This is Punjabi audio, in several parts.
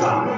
realtà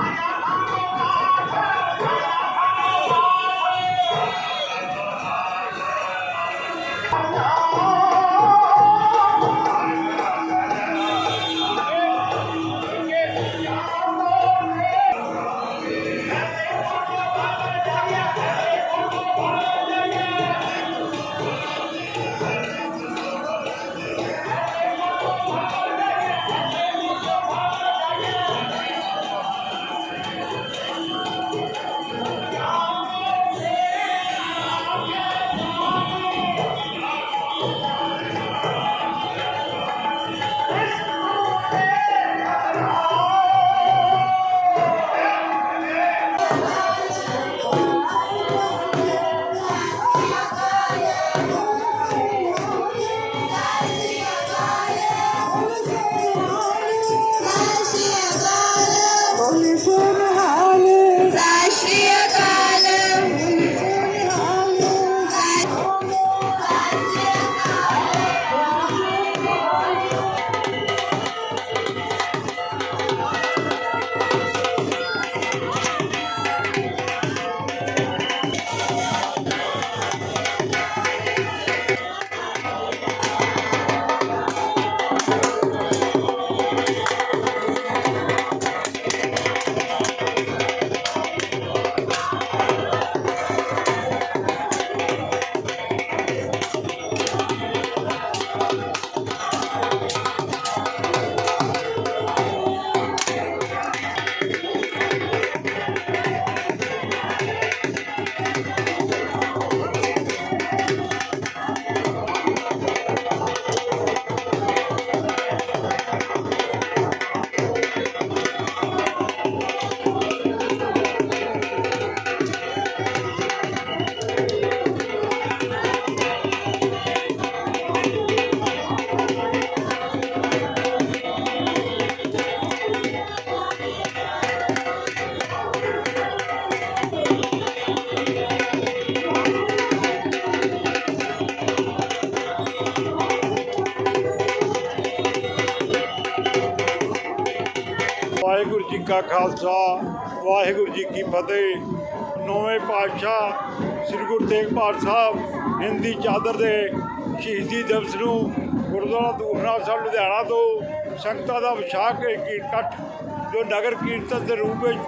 Fire! ਜੀ ਕਾ ਖਾਲਸਾ, ਵਾਹਿਗੁਰੂ ਜੀ ਕੀ ਫਤਿਹ। ਨੌਵੇਂ ਪਾਤਸ਼ਾਹ ਸ੍ਰੀ ਗੁਰੂ ਤੇਗ ਬਹਾਦਰ ਸਾਹਿਬ, ਹਿੰਦੀ ਚਾਦਰ ਦੇ ਸ਼ਹੀਦੀ ਦਿਵਸ ਨੂੰ ਗੁਰਦੁਆਰਾ ਦੂਰਨਾ ਸਾਹਿਬ, ਲੁਧਿਆਣਾ ਤੋਂ ਸੰਗਤਾਂ ਦਾ ਵਿਸ਼ਾਖ ਇਕੱਠ, ਜੋ ਨਗਰ ਕੀਰਤਨ ਦੇ ਰੂਪ ਵਿੱਚ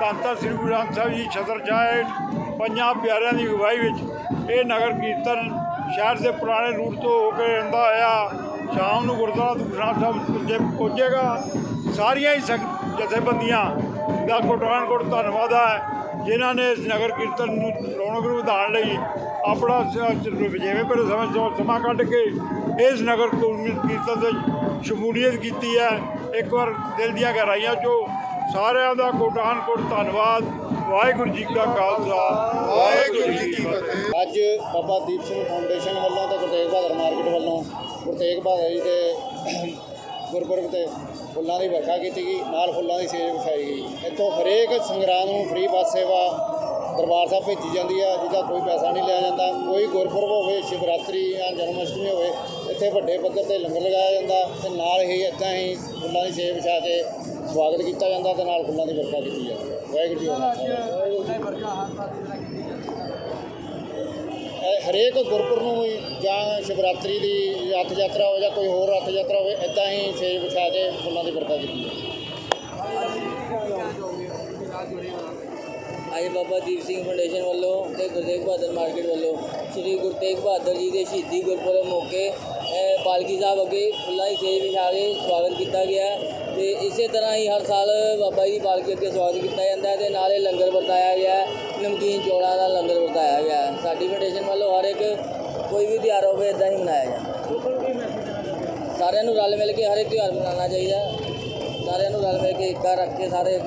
ਧੰਨ ਧੰਨ ਸ੍ਰੀ ਗੁਰੂ ਗ੍ਰੰਥ ਸਾਹਿਬ ਜੀ ਛਤਰ ਛਾਏ, ਪੰਜਾਂ ਪਿਆਰਿਆਂ ਦੀ ਅਗਵਾਈ ਵਿੱਚ ਇਹ ਨਗਰ ਕੀਰਤਨ ਸ਼ਹਿਰ ਦੇ ਪੁਰਾਣੇ ਰੂਟ ਤੋਂ ਹੋ ਕੇ ਆਉਂਦਾ ਹੋਇਆ, ਸ਼ਾਮ ਨੂੰ ਗੁਰਦੁਆਰਾ ਦੂਰਨਾ ਸਾਹਿਬ ਪੁੱਜੇ ਪਹੁੰਚੇਗਾ ਸਾਰੀਆਂ ਹੀ ਸੰਗ- ਜਥੇਬੰਦੀਆਂ ਦਾ ਕੋਟਾਨ ਧੰਨਵਾਦ ਹੈ, ਜਿਨ੍ਹਾਂ ਨੇ ਇਸ ਨਗਰ ਕੀਰਤਨ ਨੂੰ ਰੌਣਕ ਵਧਾਉਣ ਲਈ ਆਪਣਾ ਜਿਵੇਂ ਪਰ ਸਮੇਂ ਸਮਾਂ ਕੱਢ ਕੇ ਇਸ ਨਗਰ ਕੌਮੀ- ਕੀਰਤਨ ਦੇ ਸ਼ਮੂਲੀਅਤ ਕੀਤੀ ਹੈ। ਇੱਕ ਵਾਰ ਦਿਲ ਦੀਆਂ ਗਹਿਰਾਈਆਂ ਚੋਂ ਸਾਰਿਆਂ ਦਾ ਕੋਟਾਨ ਧੰਨਵਾਦ। ਵਾਹਿਗੁਰੂ ਜੀ ਕਾ ਖਾਲਸਾ, ਵਾਹਿਗੁਰੂ ਜੀ ਕੀ ਫਤਿਹ। ਅੱਜ ਬਾਬਾ ਦੀਪ ਸਿੰਘ ਫਾਊਂਡੇਸ਼ਨ ਵੱਲੋਂ ਤੇ ਗੁਰੂ ਤੇਗ ਬਹਾਦਰ ਮਾਰਕੀਟ ਵੱਲੋਂ ਗੁਰੂ ਤੇਗ ਬਹਾਦਰ ਜੀ ਦੇ ਗੁਰਪੁਰਬ ਤੇ ਫੁੱਲਾਂ ਦੀ ਵਰਖਾ ਕੀਤੀ ਗਈ, ਨਾਲ ਫੁੱਲਾਂ ਦੀ ਸੇਜ ਵਿਛਾਈ ਗਈ। ਇੱਥੋਂ ਹਰੇਕ ਸੰਗਰਾਂਦ ਨੂੰ ਫ੍ਰੀ ਬੱਸ ਸੇਵਾ ਦਰਬਾਰ ਸਾਹਿਬ ਭੇਜੀ ਜਾਂਦੀ ਆ, ਜਿਹਦਾ ਕੋਈ ਪੈਸਾ ਨਹੀਂ ਲਿਆ ਜਾਂਦਾ। ਕੋਈ ਗੁਰਪੁਰਬ ਹੋਵੇ, ਸ਼ਿਵਰਾਤਰੀ ਜਾਂ ਜਨਮ ਅਸ਼ਟਮੀ ਹੋਵੇ, ਇੱਥੇ ਵੱਡੇ ਪੱਧਰ ਤੇ ਲੰਗਰ ਲਗਾਇਆ ਜਾਂਦਾ ਤੇ ਨਾਲ ਹੀ ਇੱਦਾਂ ਹੀ ਫੁੱਲਾਂ ਦੀ ਸੇਜ ਵਿਛਾ ਕੇ ਸਵਾਗਤ ਕੀਤਾ ਜਾਂਦਾ ਤੇ ਨਾਲ ਫੁੱਲਾਂ ਦੀ ਵਰਖਾ ਕੀਤੀ ਜਾਂਦੀ ਹੈ ਵਾਹਿਗੁਰੂ ਜੀ ਕਾ ਖਾਲਸਾ ਵਾਹਿਗੁਰੂ ਜੀ ਕੀ ਫਤਿਹ। ਇਹ ਹਰੇਕ ਗੁਰਪੁਰ ਨੂੰ ਜਾਂ ਸ਼ਿਵਰਾਤਰੀ ਦੀ ਰੱਥ ਯਾਤਰਾ ਹੋਵੇ ਜਾਂ ਕੋਈ ਹੋਰ ਰੱਥ ਯਾਤਰਾ ਹੋਵੇ ਇਦਾਂ ਹੀ ਸੇਜ ਵਿਛਾ ਕੇ ਫੁੱਲਾਂ ਦੀ ਵਰਖਾ ਕੀਤੀ ਅੱਜ ਬਾਬਾ ਦੀਪ ਸਿੰਘ ਫਾਊਂਡੇਸ਼ਨ ਵੱਲੋਂ ਤੇ ਗੁਰੂ ਤੇਗ ਬਹਾਦਰ ਮਾਰਕੀਟ ਵੱਲੋਂ ਸ੍ਰੀ ਗੁਰੂ ਤੇਗ ਬਹਾਦਰ ਜੀ ਦੇ ਸ਼ਹੀਦੀ ਗੁਰਪੁਰਬ ਮੌਕੇ ਪਾਲਕੀ ਸਾਹਿਬ ਅੱਗੇ ਫੁੱਲਾਂ ਦੀ ਸੇਜ ਵਿਛਾ ਕੇ ਸਵਾਗਤ ਕੀਤਾ ਗਿਆ। ਇਸੇ ਤਰ੍ਹਾਂ ਹੀ ਹਰ ਸਾਲ ਬਾਬਾ ਜੀ ਦੀ ਪਾਲਕੀ ਅੱਗੇ ਸਵਾਗਤ ਕੀਤਾ ਜਾਂਦਾ ਹੈ ਤੇ ਨਾਲੇ ਲੰਗਰ ਵਰਤਾਇਆ ਗਿਆ ਹੈ, ਨਮਕੀਨ ਚੌਲਾਂ ਦਾ ਲੰਗਰ ਵਰਤਾਇਆ ਗਿਆ ਹੈ। ਸਾਡੀ ਫਾਊਂਡੇਸ਼ਨ ਵੱਲੋਂ ਹਰ ਇੱਕ ਕੋਈ ਵੀ ਤਿਉਹਾਰ ਹੋਵੇ ਇਦਾਂ ਹੀ ਮਨਾਇਆ ਜਾਂਦਾ ਸਾਰਿਆਂ ਨੂੰ ਰਲ ਮਿਲ ਕੇ ਹਰ ਇੱਕ ਤਿਉਹਾਰ ਮਨਾਉਣਾ ਚਾਹੀਦਾ। ਹੈ। ਸਾਰਿਆਂ ਨੂੰ ਰਲ ਮਿਲ ਕੇ ਇੱਕਾ ਰੱਖ ਕੇ ਸਾਰੇ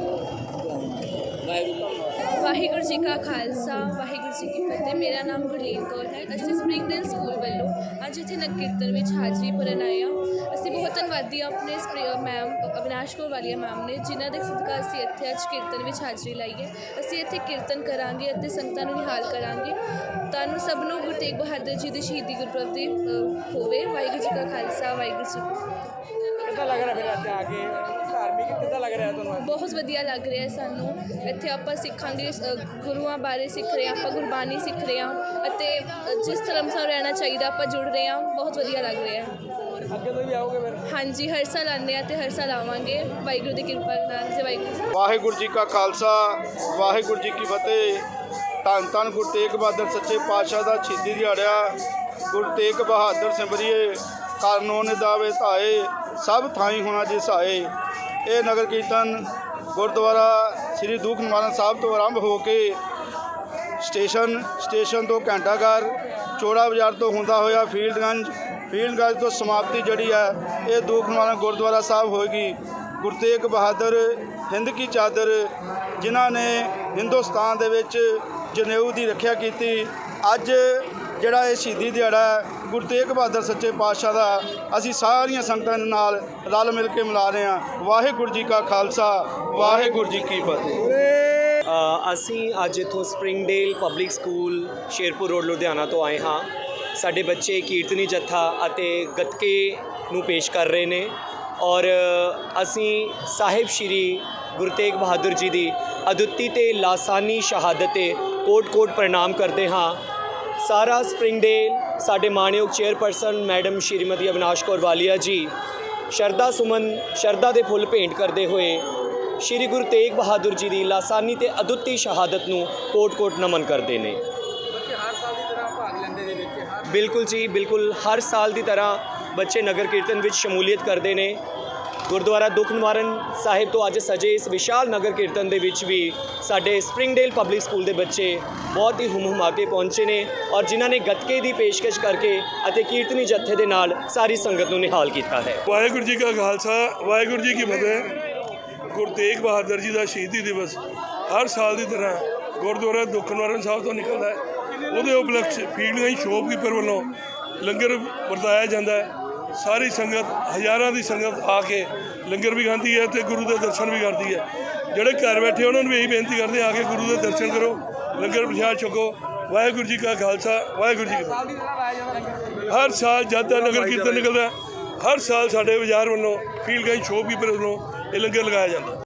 ਵਾਹਿਗੁਰੂ। ਵਾਹਿਗੁਰੂ ਜੀ ਕਾ ਖਾਲਸਾ, ਵਾਹਿਗੁਰੂ ਜੀ ਕੀ ਫਤਿਹ। ਮੇਰਾ ਨਾਮ ਗੁਰਲੀਨ ਕੌਰ ਹੈ। ਅਸੀਂ ਸਪ੍ਰਿੰਗਡੇਲ ਸਕੂਲ ਵੱਲੋਂ ਅੱਜ ਇੱਥੇ ਨਗਰ ਕੀਰਤਨ ਵਿੱਚ ਹਾਜ਼ਰੀ ਭਰਨ ਆਏ ਹਾਂ। ਅਸੀਂ ਬਹੁਤ ਧੰਨਵਾਦੀ ਹਾਂ ਆਪਣੇ ਮੈਮ ਅਵਿਨਾਸ਼ ਕੌਰ ਵਾਲੀਆ ਮੈਮ ਨੇ, ਜਿਨ੍ਹਾਂ ਦੇ ਸਦਕਾ ਅਸੀਂ ਇੱਥੇ ਅੱਜ ਕੀਰਤਨ ਵਿੱਚ ਹਾਜ਼ਰੀ ਲਾਈ ਹੈ। ਅਸੀਂ ਇੱਥੇ ਕੀਰਤਨ ਕਰਾਂਗੇ ਅਤੇ ਸੰਗਤਾਂ ਨੂੰ ਨਿਹਾਲ ਕਰਾਂਗੇ। ਤੁਹਾਨੂੰ ਸਭ ਨੂੰ ਗੁਰੂ ਤੇਗ ਬਹਾਦਰ ਜੀ ਦੀ ਸ਼ਹੀਦੀ ਗੁਰਪੁਰਬ ਦੀ ਹੋਵੇ। ਵਾਹਿਗੁਰੂ ਜੀ ਕਾ ਖਾਲਸਾ, ਵਾਹਿਗੁਰੂ ਜੀ ਕੀ ਫਤਿਹ। ਕਿੱਦਾਂ ਲੱਗ ਰਿਹਾ ਫਿਰ ਇੱਥੇ ਆ ਕੇ? ਧਾਰਮਿਕ ਕਿੱਦਾਂ ਲੱਗ ਰਿਹਾ ਤੁਹਾਨੂੰ ਬਹੁਤ ਵਧੀਆ ਲੱਗ ਰਿਹਾ ਸਾਨੂੰ। ਇੱਥੇ ਆਪਾਂ ਸਿੱਖਾਂਗੇ ਅ, ਗੁਰੂਆਂ ਬਾਰੇ ਸਿੱਖ ਰਹੇ ਹਾਂ ਆਪਾਂ ਗੁਰਬਾਣੀ ਸਿੱਖ ਰਹੇ ਹਾਂ ਅਤੇ ਅ, ਜਿਸ ਧਰਮ ਨਾਲ ਰਹਿਣਾ ਚਾਹੀਦਾ ਆਪਾਂ ਜੁੜ ਰਹੇ ਹਾਂ ਬਹੁਤ ਵਧੀਆ ਲੱਗ ਰਿਹਾ। ਹੈ ਅੱਗੇ ਤੋਂ ਵੀ ਆਓਗੇ ਫਿਰ? ਹਾਂਜੀ ਹਰ ਸਾਲ ਆਉਂਦੇ ਹਾਂ ਤੇ ਹਰ ਸਾਲ ਆਵਾਂਗੇ। ਵਾਹਿਗੁਰੂ ਦੀ ਕਿਰਪਾ ਨਾਲ ਤੇ ਵਾਹਿਗੁਰੂ ਜੀ ਵਾਹਿਗੁਰੂ ਜੀ ਕਾ ਖਾਲਸਾ ਵਾਹਿਗੁਰੂ ਜੀ ਕੀ ਫਤਿਹ। ਧੰਨ ਧੰਨ ਗੁਰੂ ਤੇਗ ਬਹਾਦਰ ਸੱਚੇ ਪਾਤਸ਼ਾਹ ਦਾ ਸ਼ਹੀਦੀ ਦਿਹਾੜਾ। ਗੁਰੂ ਤੇਗ ਬਹਾਦਰ ਸਿਮਰਿਏ ਕਰਨੋਂ ਨਿਦਾਵੇ ਧਾਏ ਸਭ ਥਾਈ ਹੋਣਾ ਜੇ ਸਹਾਏ ਇਹ ਨਗਰ ਕੀਰਤਨ ਗੁਰਦੁਆਰਾ ਸ੍ਰੀ ਦੂਖ ਨਿਵਾਰਨ ਸਾਹਿਬ ਤੋਂ ਆਰੰਭ ਹੋ ਕੇ ਸਟੇਸ਼ਨ ਸਟੇਸ਼ਨ ਤੋਂ ਘੰਟਾਘਰ ਚੋੜਾ ਬਾਜ਼ਾਰ ਤੋਂ ਹੁੰਦਾ ਹੋਇਆ ਫੀਲਡਗੰਜ ਫੀਲਡਗੰਜ ਤੋਂ ਸਮਾਪਤੀ ਜਿਹੜੀ ਹੈ, ਇਹ ਦੂਖ ਨਿਵਾਰਨ ਗੁਰਦੁਆਰਾ ਸਾਹਿਬ ਹੋਏਗੀ। ਗੁਰੂ ਤੇਗ ਬਹਾਦਰ ਹਿੰਦ ਕੀ ਚਾਦਰ, ਜਿਨ੍ਹਾਂ ਨੇ ਹਿੰਦੁਸਤਾਨ ਦੇ ਵਿੱਚ ਜਨੇਊ ਦੀ ਰੱਖਿਆ ਕੀਤੀ, ਅੱਜ ਜਿਹੜਾ ਇਹ ਸ਼ਹੀਦੀ ਦਿਹਾੜਾ ਗੁਰੂ ਤੇਗ ਬਹਾਦਰ ਸੱਚੇ ਪਾਤਸ਼ਾਹ ਦਾ ਅਸੀਂ ਸਾਰੀਆਂ ਸੰਗਤਾਂ ਦੇ ਨਾਲ ਰਲ ਮਿਲ ਕੇ ਮਨਾ ਰਹੇ ਹਾਂ। ਵਾਹਿਗੁਰੂ ਜੀ ਕਾ ਖਾਲਸਾ, ਵਾਹਿਗੁਰੂ ਜੀ ਕੀ ਫਤਿਹ। ਅਸੀਂ ਅੱਜ ਇੱਥੋਂ Springdale public school Sherpur road, Ludhiana ਤੋਂ ਆਏ ਹਾਂ। ਸਾਡੇ ਬੱਚੇ ਕੀਰਤਨੀ ਜੱਥਾ ਅਤੇ ਗੱਤਕੇ ਨੂੰ ਪੇਸ਼ ਕਰ ਰਹੇ ਨੇ ਔਰ ਅਸੀਂ ਸਾਹਿਬ ਸ਼੍ਰੀ ਗੁਰੂ ਤੇਗ ਬਹਾਦਰ ਜੀ ਦੀ ਅਦੁੱਤੀ ਤੇ ਲਾਸਾਨੀ ਸ਼ਹਾਦਤ ਤੇ ਕੋਟ-ਕੋਟ ਪ੍ਰਣਾਮ ਕਰਦੇ ਹਾਂ। ਸਾਰਾ ਸਪ੍ਰਿੰਗਡੇਲ ਸਾਡੇ ਮਾਣਯੋਗ ਚੇਅਰਪਰਸਨ ਮੈਡਮ ਸ਼੍ਰੀਮਤੀ ਅਵਿਨਾਸ਼ ਕੌਰ ਵਾਲੀਆ ਜੀ, ਸ਼ਰਧਾ ਸੁਮਨ, ਸ਼ਰਧਾ ਦੇ ਫੁੱਲ ਭੇਂਟ ਕਰਦੇ ਹੋਏ ਸ਼੍ਰੀ ਗੁਰੂ ਤੇਗ ਬਹਾਦਰ ਜੀ ਦੀ ਲਾਸਾਨੀ ਤੇ ਅਦੁੱਤੀ ਸ਼ਹਾਦਤ ਨੂੰ ਕੋਟ-ਕੋਟ ਨਮਨ ਕਰਦੇ ਨੇ। ਬਿਲਕੁਲ ਜੀ, ਬਿਲਕੁਲ ਹਰ ਸਾਲ ਦੀ ਤਰ੍ਹਾਂ ਬੱਚੇ ਨਗਰ ਕੀਰਤਨ ਵਿੱਚ ਸ਼ਮੂਲੀਅਤ ਕਰਦੇ ਨੇ। ਗੁਰਦੁਆਰਾ ਦੁੱਖ ਨਿਵਾਰਨ ਸਾਹਿਬ ਤੋਂ ਅੱਜ ਸਜੇ ਇਸ ਵਿਸ਼ਾਲ ਨਗਰ ਕੀਰਤਨ ਦੇ ਵਿੱਚ ਵੀ ਸਾਡੇ ਸਪ੍ਰਿੰਗਡੇਲ ਪਬਲਿਕ ਸਕੂਲ ਦੇ ਬੱਚੇ ਬਹੁਤ ਹੀ ਹੁਮਹੁਮਾ ਕੇ ਪਹੁੰਚੇ ਨੇ ਔਰ ਜਿਨ੍ਹਾਂ ਨੇ ਗੱਤਕੇ ਦੀ ਪੇਸ਼ਕਸ਼ ਕਰਕੇ ਅਤੇ ਕੀਰਤਨੀ ਜੱਥੇ ਦੇ ਨਾਲ ਸਾਰੀ ਸੰਗਤ ਨੂੰ ਨਿਹਾਲ ਕੀਤਾ ਹੈ। ਵਾਹਿਗੁਰੂ ਜੀ ਕਾ ਖਾਲਸਾ, ਵਾਹਿਗੁਰੂ ਜੀ ਕੀ ਫਤਿਹ। ਗੁਰੂ ਤੇਗ ਬਹਾਦਰ ਜੀ ਦਾ ਸ਼ਹੀਦੀ ਦਿਵਸ ਹਰ ਸਾਲ ਦੀ ਤਰ੍ਹਾਂ ਗੁਰਦੁਆਰਾ ਦੁੱਖ ਨਿਵਾਰਨ ਸਾਹਿਬ ਤੋਂ ਨਿਕਲਦਾ ਹੈ। ਉਹਦੇ ਉਪਲਕਸ਼ ਫੀਲਡ ਗਈ ਸ਼ੋਪਕੀਪਰ ਵੱਲੋਂ ਲੰਗਰ ਵਰਤਾਇਆ ਜਾਂਦਾ ਹੈ। ਸਾਰੀ ਸੰਗਤ, ਹਜ਼ਾਰਾਂ ਦੀ ਸੰਗਤ ਆ ਕੇ ਲੰਗਰ ਵੀ ਖਾਂਦੀ ਹੈ ਤੇ ਗੁਰੂ ਦੇ ਦਰਸ਼ਨ ਵੀ ਕਰਦੀ ਹੈ। ਜਿਹੜੇ ਘਰ ਬੈਠੇ ਉਹਨਾਂ ਨੂੰ ਵੀ ਇਹੀ ਬੇਨਤੀ ਕਰਦੇ ਆ ਕੇ ਗੁਰੂ ਦੇ ਦਰਸ਼ਨ ਕਰੋ, ਲੰਗਰ ਪ੍ਰਸ਼ਾਦ ਛਕੋ, ਵਾਹਿਗੁਰੂ ਜੀ ਕਾ ਖਾਲਸਾ, ਵਾਹਿਗੁਰੂ ਜੀ ਕੀ ਹਰ ਸਾਲ ਜਦ ਦਾ ਨਗਰ ਕੀਰਤਨ ਨਿਕਲਦਾ, ਹਰ ਸਾਲ ਸਾਡੇ ਬਾਜ਼ਾਰ ਵੱਲੋਂ, ਫੀਲਡ ਗਾਈ ਸ਼ੋਪਕੀਪਰ ਵੱਲੋਂ ਇਹ ਲੰਗਰ ਲਗਾਇਆ ਜਾਂਦਾ।